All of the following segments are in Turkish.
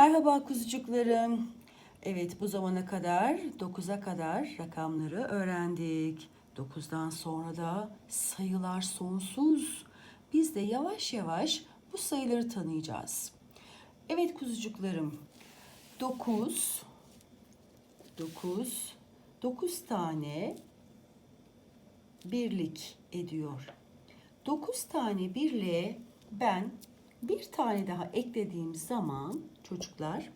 Merhaba kuzucuklarım. Evet bu zamana kadar 9'a kadar rakamları öğrendik. 9'dan sonra da sayılar sonsuz. Biz de yavaş yavaş bu sayıları tanıyacağız. Evet kuzucuklarım. 9 9 9 tane birlik ediyor. 9 tane birliğe ben bir tane daha eklediğim zaman çocuklar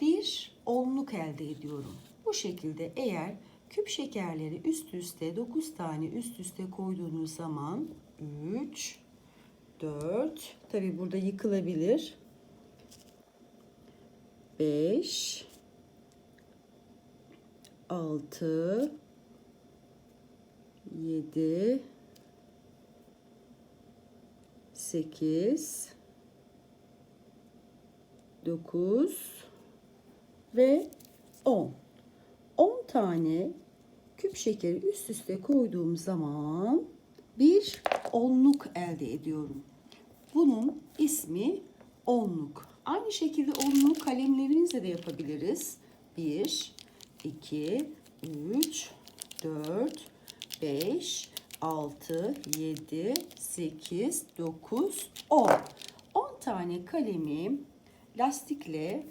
bir onluk elde ediyorum. Bu şekilde eğer küp şekerleri üst üste 9 tane üst üste koyduğunuz zaman 3 4 tabi burada yıkılabilir 5 6 7 8 9 ve 10. 10 tane küp şekeri üst üste koyduğum zaman bir onluk elde ediyorum. Bunun ismi onluk. Aynı şekilde onluğu kalemlerinizle de yapabiliriz. 1, 2, 3, 4, 5, 6, 7, 8, 9, 10. 10 tane kalemi lastikle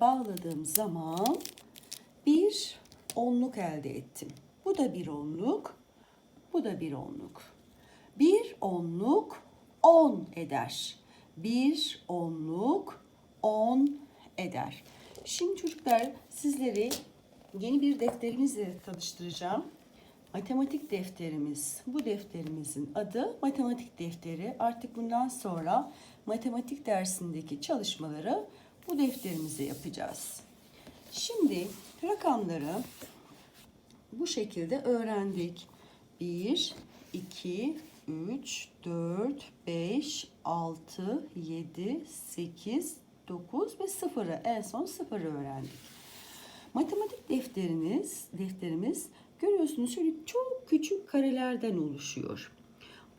bağladığım zaman bir onluk elde ettim. Bu da bir onluk, bu da bir onluk. Bir onluk 10 eder. Bir onluk 10 eder. Şimdi çocuklar sizleri yeni bir defterimizle tanıştıracağım. Matematik defterimiz. Bu defterimizin adı matematik defteri. Artık bundan sonra matematik dersindeki çalışmaları bu defterimize yapacağız. Şimdi rakamları bu şekilde öğrendik. 1, 2, 3, 4, 5, 6, 7, 8, 9 ve 0'ı en son 0'ı öğrendik. Matematik defteriniz, defterimiz görüyorsunuz şöyle çok küçük karelerden oluşuyor.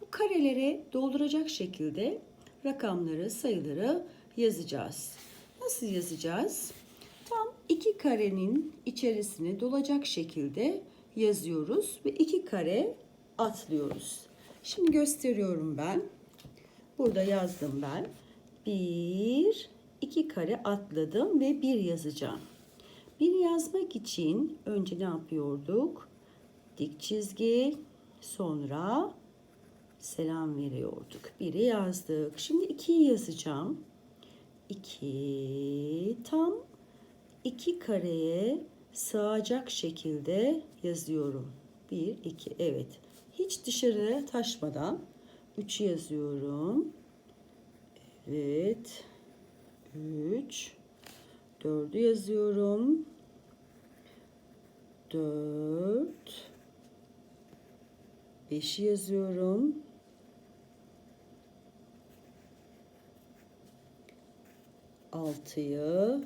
Bu karelere dolduracak şekilde rakamları, sayıları yazacağız. Nasıl yazacağız? Tam iki karenin içerisine dolacak şekilde yazıyoruz ve iki kare atlıyoruz. Şimdi gösteriyorum ben. Burada yazdım ben. Bir, iki kare atladım ve bir yazacağım. Bir yazmak için önce ne yapıyorduk? Dik çizgi, sonra selam veriyorduk. Biri yazdık. Şimdi ikiyi yazacağım. İki tam iki kareye sığacak şekilde yazıyorum. Bir, iki, evet. Hiç dışarıya taşmadan üç yazıyorum. Evet. Üç. Dördü yazıyorum. Dört. Beşi yazıyorum. Altıyı.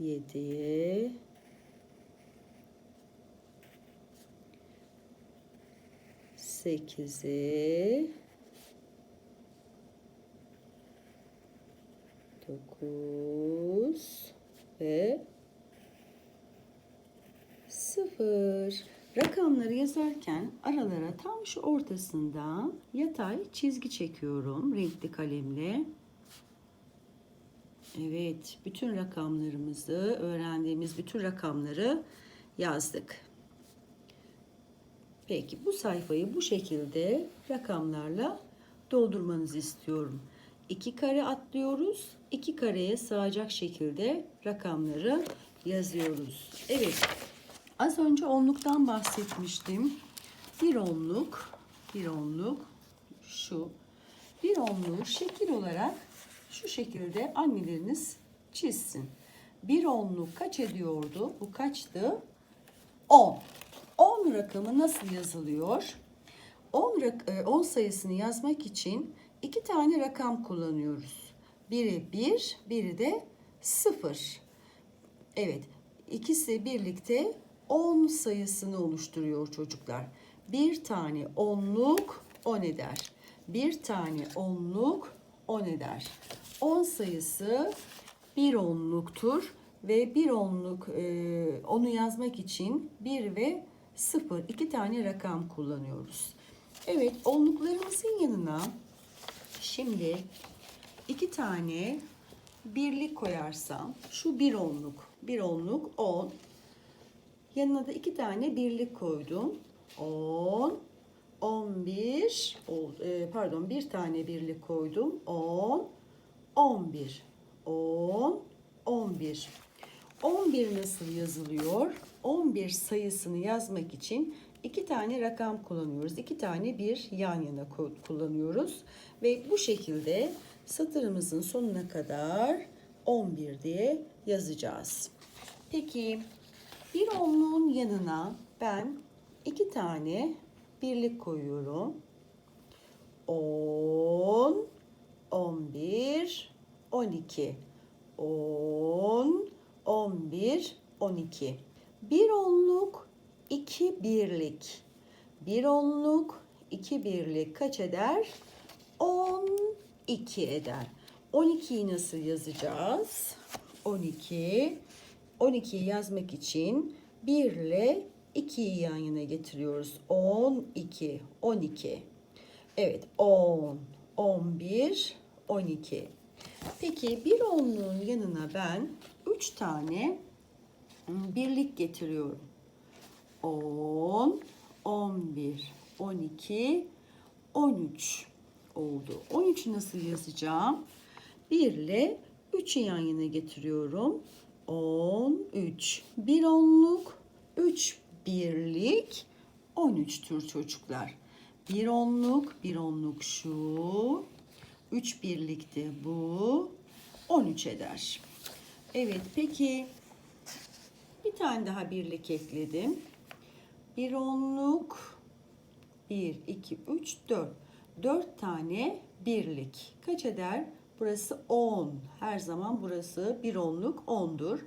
Yediye. Sekizi. Dokuz. Ve sıfır. Rakamları yazarken aralara tam şu ortasında yatay çizgi çekiyorum renkli kalemle. Evet, bütün rakamlarımızı, öğrendiğimiz bütün rakamları yazdık. Peki bu sayfayı bu şekilde rakamlarla doldurmanızı istiyorum. İki kare atlıyoruz. İki kareye sığacak şekilde rakamları yazıyoruz. Evet. Az önce onluktan bahsetmiştim. Bir onluk, bir onluk şu. Bir onluğu şekil olarak şu şekilde anneleriniz çizsin. Bir onluk kaç ediyordu? Bu kaçtı? 10. 10 rakamı nasıl yazılıyor? 10, rak- e, 10 sayısını yazmak için iki tane rakam kullanıyoruz. Biri 1, biri de 0. Evet, ikisi birlikte 10 sayısını oluşturuyor çocuklar. Bir tane onluk 10 eder. Bir tane onluk 10 eder. 10 sayısı bir onluktur ve bir onluk e, onu yazmak için 1 ve 0 iki tane rakam kullanıyoruz. Evet onluklarımızın yanına şimdi iki tane birlik koyarsam şu bir onluk bir onluk 10 yanına da iki tane birlik koydum 10 11 oldu. E, pardon bir tane birlik koydum 10 11 10 11 11 nasıl yazılıyor? 11 sayısını yazmak için iki tane rakam kullanıyoruz. İki tane bir yan yana kullanıyoruz. Ve bu şekilde satırımızın sonuna kadar 11 diye yazacağız. Peki bir onluğun yanına ben iki tane birlik koyuyorum. 10, 11, 12. 10, 11, 12. Bir onluk, iki birlik. Bir onluk, iki birlik kaç eder? 12 eder. 12'yi nasıl yazacağız? 12. 12'yi yazmak için 1 ile 2'yi yan yana getiriyoruz. 12, 12. Evet 10, 11, 12. Peki bir onluğun yanına ben 3 tane birlik getiriyorum. 10, 11, 12, 13 oldu. 13'ü nasıl yazacağım? 1 ile 3'ü yan yana getiriyorum. 13. Bir onluk, 3 birlik, 13'tür çocuklar. Bir onluk, bir onluk şu. 3 birlikte bu. 13 eder. Evet peki bir tane daha birlik ekledim. Bir onluk 1, 2, 3, 4. 4 tane birlik. Kaç eder? Burası 10. Her zaman burası bir onluk 10'dur.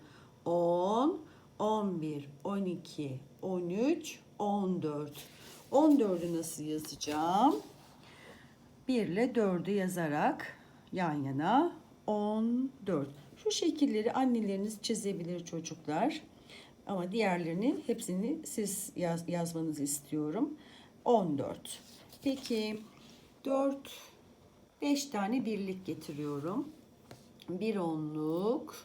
10, 11, 12, 13, 14. 14'ü nasıl yazacağım? 1 ile 4'ü yazarak yan yana 14. Şu şekilleri anneleriniz çizebilir çocuklar. Ama diğerlerini hepsini siz yaz, yazmanızı istiyorum. 14. Peki 4 5 tane birlik getiriyorum. Bir onluk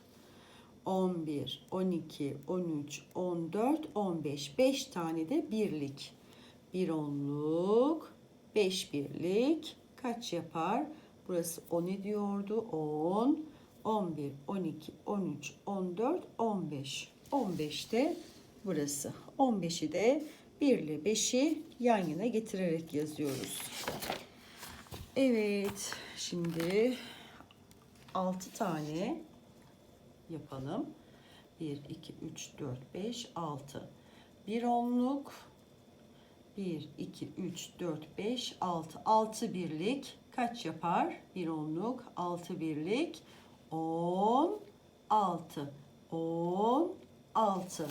11, 12, 13, 14, 15. 5 tane de birlik. Bir onluk, 5 birlik kaç yapar? Burası 10 ediyordu. 10, 11, 12, 13, 14, 15. 15 de burası. 15'i de 1 ile 5'i yan yana getirerek yazıyoruz. Evet, şimdi 6 tane yapalım. 1, 2, 3, 4, 5, 6. Bir onluk. 1, 2, 3, 4, 5, 6. 6 birlik kaç yapar? Bir onluk. 6 birlik. 10, 6. 10, 6.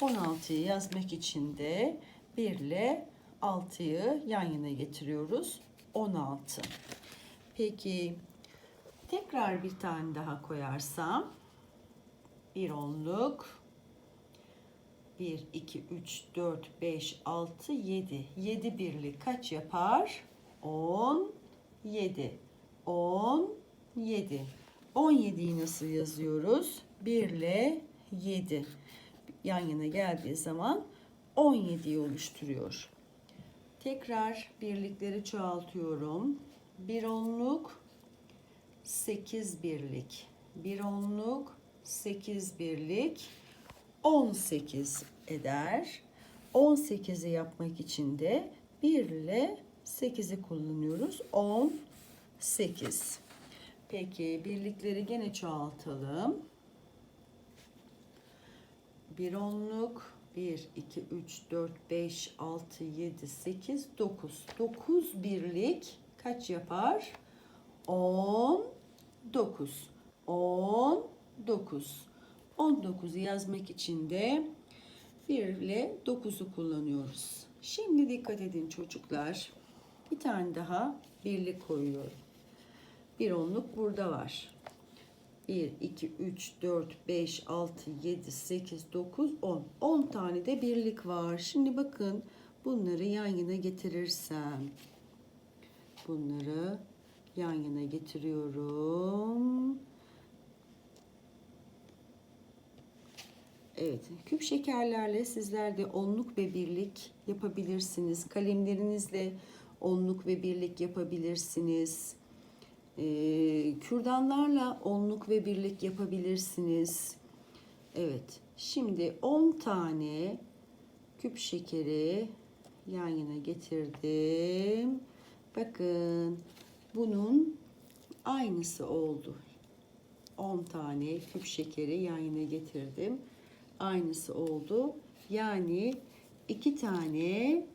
16'yı yazmak için de 1 ile 6'yı yan yana getiriyoruz. 16. Peki tekrar bir tane daha koyarsam bir onluk 1, 2, 3, 4, 5, 6, 7. 7 birlik kaç yapar? 10, 7. 10, 7. 17'yi nasıl yazıyoruz? 1 ile 7. Yan yana geldiği zaman 17'yi oluşturuyor. Tekrar birlikleri çoğaltıyorum. Bir onluk 8 birlik. Bir onluk 8 birlik 18 eder. 18'i yapmak için de 1 ile 8'i kullanıyoruz. 18. Peki birlikleri gene çoğaltalım. Bir onluk 1, 2, 3, 4, 5, 6, 7, 8, 9. 9 birlik kaç yapar? 10, 9. 10, 9. 19'u yazmak için de 1 ile 9'u kullanıyoruz. Şimdi dikkat edin çocuklar. Bir tane daha birlik koyuyorum. Bir onluk burada var. 1, 2, 3, 4, 5, 6, 7, 8, 9, 10. 10 tane de birlik var. Şimdi bakın bunları yan yana getirirsem. Bunları yan yana getiriyorum. Evet, küp şekerlerle sizler de onluk ve birlik yapabilirsiniz. Kalemlerinizle onluk ve birlik yapabilirsiniz. Ee, kürdanlarla onluk ve birlik yapabilirsiniz. Evet, şimdi 10 tane küp şekeri yan yana getirdim. Bakın, bunun aynısı oldu. 10 tane küp şekeri yan yana getirdim. Aynısı oldu. Yani iki tane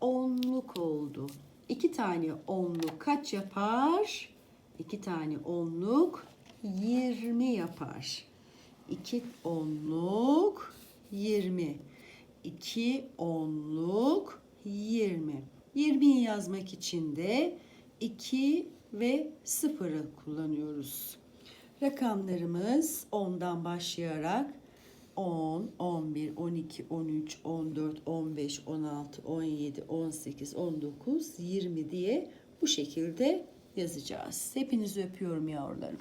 onluk oldu. İki tane onluk kaç yapar? İki tane onluk 20 yapar. İki onluk 20. İki onluk 20. 20'yi yazmak için de 2 ve 0'ı kullanıyoruz. Rakamlarımız 10'dan başlayarak 10, 11, 12, 13, 14, 15, 16, 17, 18, 19, 20 diye bu şekilde yazacağız. Hepinizi öpüyorum yavrularım.